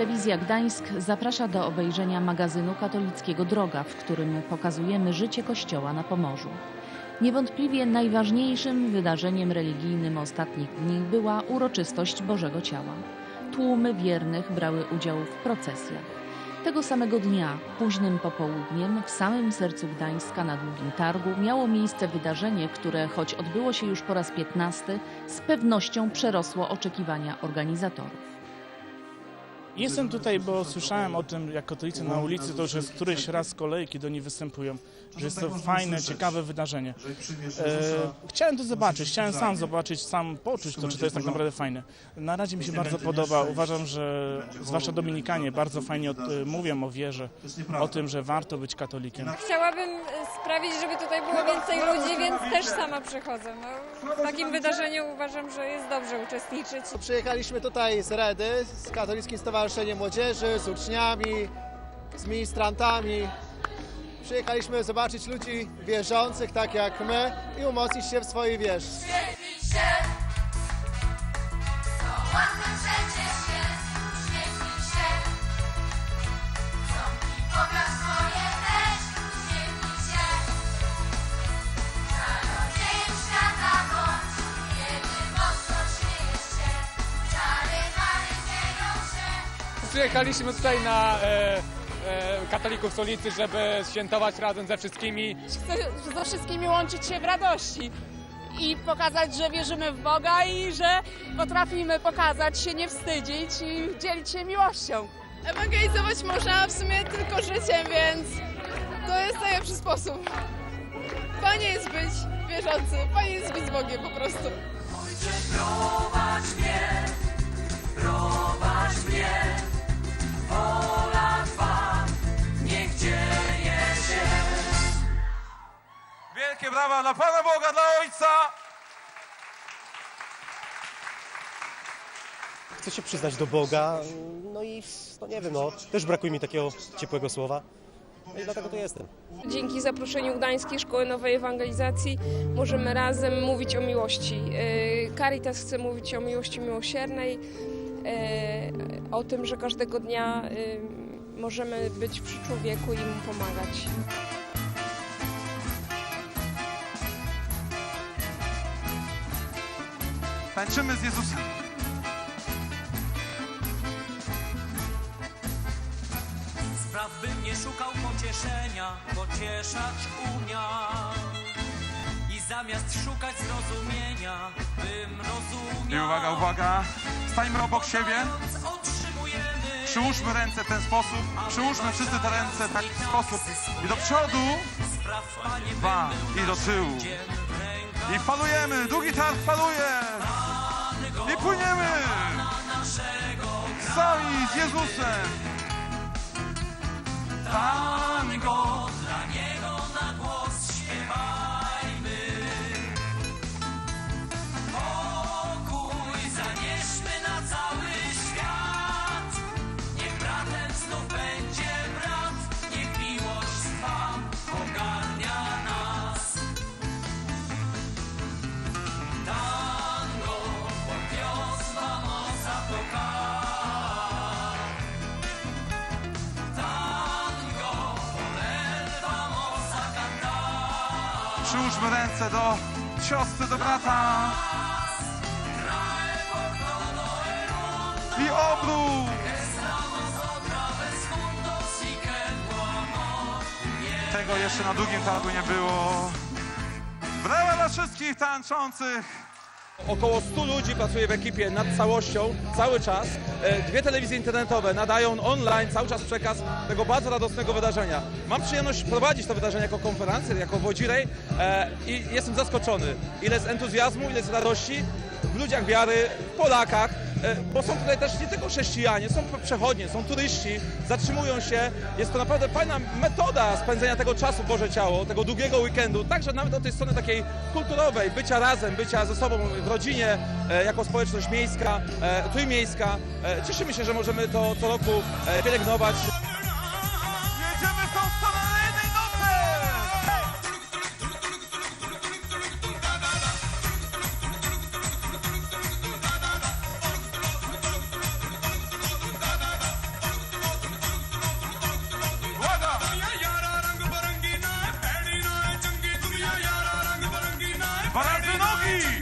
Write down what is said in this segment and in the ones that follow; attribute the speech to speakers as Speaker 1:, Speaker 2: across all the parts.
Speaker 1: Telewizja Gdańsk zaprasza do obejrzenia magazynu katolickiego Droga, w którym pokazujemy życie Kościoła na Pomorzu. Niewątpliwie najważniejszym wydarzeniem religijnym ostatnich dni była uroczystość Bożego Ciała. Tłumy wiernych brały udział w procesjach. Tego samego dnia, późnym popołudniem, w samym sercu Gdańska na Długim Targu miało miejsce wydarzenie, które, choć odbyło się już po raz piętnasty, z pewnością przerosło oczekiwania organizatorów.
Speaker 2: Jestem tutaj, bo słyszałem o tym, jak katolicy na ulicy, to już jest któryś raz z kolei, kiedy oni występują, że jest to fajne, ciekawe wydarzenie. E, chciałem to zobaczyć, chciałem sam zobaczyć, sam poczuć to, czy to jest tak naprawdę fajne. Na razie mi się bardzo podoba. Uważam, że zwłaszcza Dominikanie bardzo fajnie mówią o wierze, o tym, że warto być katolikiem.
Speaker 3: Chciałabym e, sprawić, żeby tutaj było więcej ludzi, więc też sama przychodzę. No, w takim wydarzeniu uważam, że jest dobrze uczestniczyć.
Speaker 4: Przyjechaliśmy tutaj z Redy, z Katolickim Stowarzyszeniem Młodzieży, z uczniami, z ministrantami. Przyjechaliśmy zobaczyć ludzi wierzących tak jak my i umocnić się w swojej wierze.
Speaker 5: Uśmiechnij się, to łatwe przecież jest. Uśmiechnij się, ząbki pokaż swoje też. Uśmiechnij się, czarodziejem świata bądź. Kiedy mocno śmiejesz się, czary mary dzieją się.
Speaker 6: Przyjechaliśmy tutaj na e, katolików stolicy, żeby świętować razem ze wszystkimi.
Speaker 7: chcę ze wszystkimi łączyć się w radości i pokazać, że wierzymy w Boga i że potrafimy pokazać się, nie wstydzić i dzielić się miłością. Ewangelizować można w sumie tylko życiem, więc to jest najlepszy sposób. Fajnie jest być wierzący, fajnie jest być z Bogiem po prostu.
Speaker 8: Wielkie brawa dla Pana Boga, dla Ojca!
Speaker 9: chcę się przyznać do Boga, no i no nie wiem, no też brakuje mi takiego ciepłego słowa. No i dlatego tu jestem.
Speaker 10: Dzięki zaproszeniu Gdańskiej Szkoły Nowej Ewangelizacji możemy razem mówić o miłości. E, Caritas chce mówić o miłości miłosiernej, e, o tym, że każdego dnia e, możemy być przy człowieku i mu pomagać.
Speaker 8: Tańczymy z Jezusem.
Speaker 11: Spraw bym nie szukał pocieszenia, pocieszać umiał. I zamiast szukać zrozumienia, bym rozumiał.
Speaker 8: I uwaga, uwaga. Stańmy obok siebie. Przyłóżmy ręce w ten sposób. Przyłóżmy wszyscy te ręce w taki sposób. I do przodu. Dwa. I do tyłu. I falujemy. Długi targ faluje. Płyniemy. Sami z Jezusem. Tango. Przyłóżmy ręce do siostry, do brata. I obrót. Tego jeszcze na długim targu nie było. Brawa dla wszystkich tańczących.
Speaker 6: Około 100 ludzi pracuje w ekipie nad całością, cały czas. E, Dwie telewizje internetowe nadają online cały czas przekaz tego bardzo radosnego wydarzenia. Mam przyjemność prowadzić to wydarzenie jako konferencję, jako wodzirej e, i jestem zaskoczony. Ile jest entuzjazmu, ile jest radości w ludziach wiary, w Polakach, bo są tutaj też nie tylko chrześcijanie, są przechodnie, są turyści, zatrzymują się. Jest to naprawdę fajna metoda spędzenia tego czasu Boże Ciało, tego długiego weekendu, także nawet od tej strony takiej kulturowej, bycia razem, bycia ze sobą w rodzinie, e, jako społeczność miejska, e, trójmiejska. E, cieszymy się, że możemy to co roku e, pielęgnować.
Speaker 8: nogi!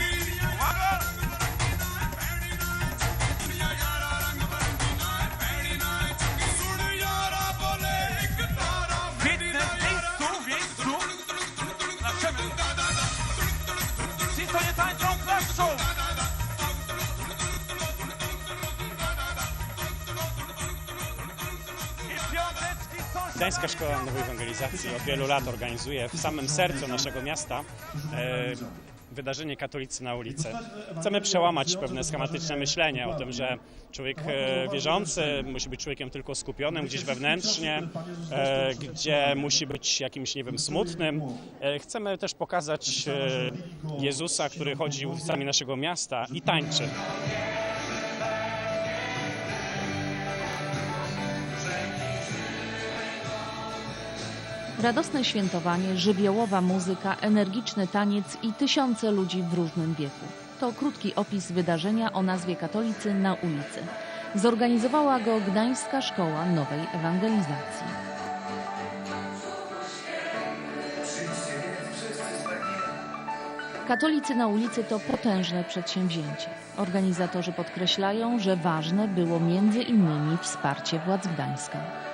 Speaker 12: Gdańska Szkoła Nowej Ewangelizacji od wielu lat organizuje w samym sercu naszego miasta. E, wydarzenie Katolicy na ulicy. Chcemy przełamać pewne schematyczne myślenie o tym, że człowiek e, wierzący musi być człowiekiem tylko skupionym gdzieś wewnętrznie, e, gdzie musi być jakimś, nie wiem, smutnym. E, chcemy też pokazać Jezusa, który chodzi ulicami naszego miasta i tańczy.
Speaker 1: Radosne świętowanie, żywiołowa muzyka, energiczny taniec i tysiące ludzi w różnym wieku. To krótki opis wydarzenia o nazwie Katolicy na ulicy. Zorganizowała go Gdańska Szkoła Nowej Ewangelizacji. Katolicy na ulicy to potężne przedsięwzięcie. Organizatorzy podkreślają, że ważne było między innymi wsparcie władz Gdańska.